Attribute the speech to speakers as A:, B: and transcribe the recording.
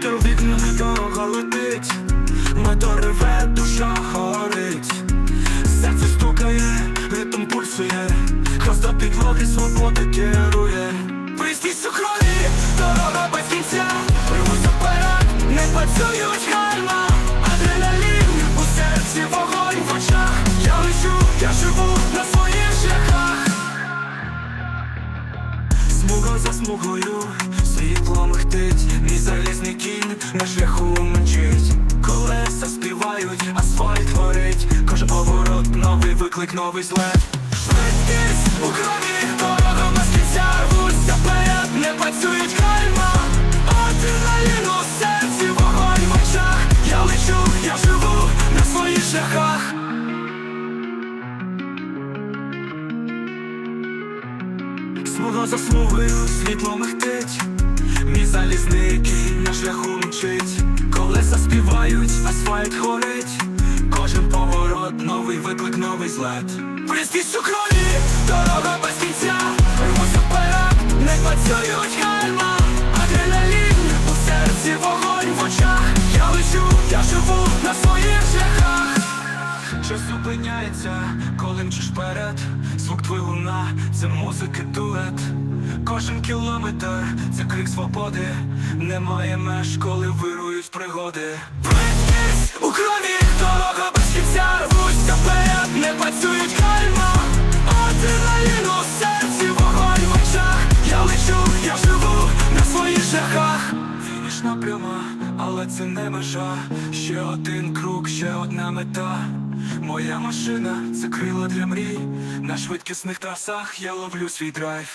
A: Вітер в вікнами дорога летить, мотор душа горить, серце стукає, ритм пульсує, хвоста підлоги свобода керує. Пристість у крові, дорога без кінця, рвуся вперед, не працюють гальма, адреналін у серці вогонь в очах. Я лечу, я живу на своїх шляхах. Смуга за смугою, світло михтить, на шляху мчить. Колеса співають, асфальт горить, кожен поворот, новий виклик, новий злет. Швидкість у крові, без кінця, рвуся вперед, не працюють кальма. Адреналін у серці, вогонь в очах. Я лечу, я живу на своїх шляхах. Смуга за смугою, світло михтить, мій залізний кінь асфальт горить, кожен поворот, новий виклик, новий злет. Прискість у крові, дорога без кінця, рвуся вперед, не працюють гальма, адреналін у серці, вогонь в очах. Я лечу, я живу на своїх шляхах. Час зупиняється, коли мчиш вперед? Звук двигуна, це музики дует. Кожен кілометр, це крик свободи. Немає меж, коли вирують пригоди. У крові, дорога без кінця Рвуся вперед, не працюють кальма Адреналін у серці, вогонь в очах. Я лечу, я живу на своїх шляхах. Фінішна пряма, але це не межа. Ще один круг, ще одна мета. Моя машина це крила для мрій. На швидкісних трасах я ловлю свій драйв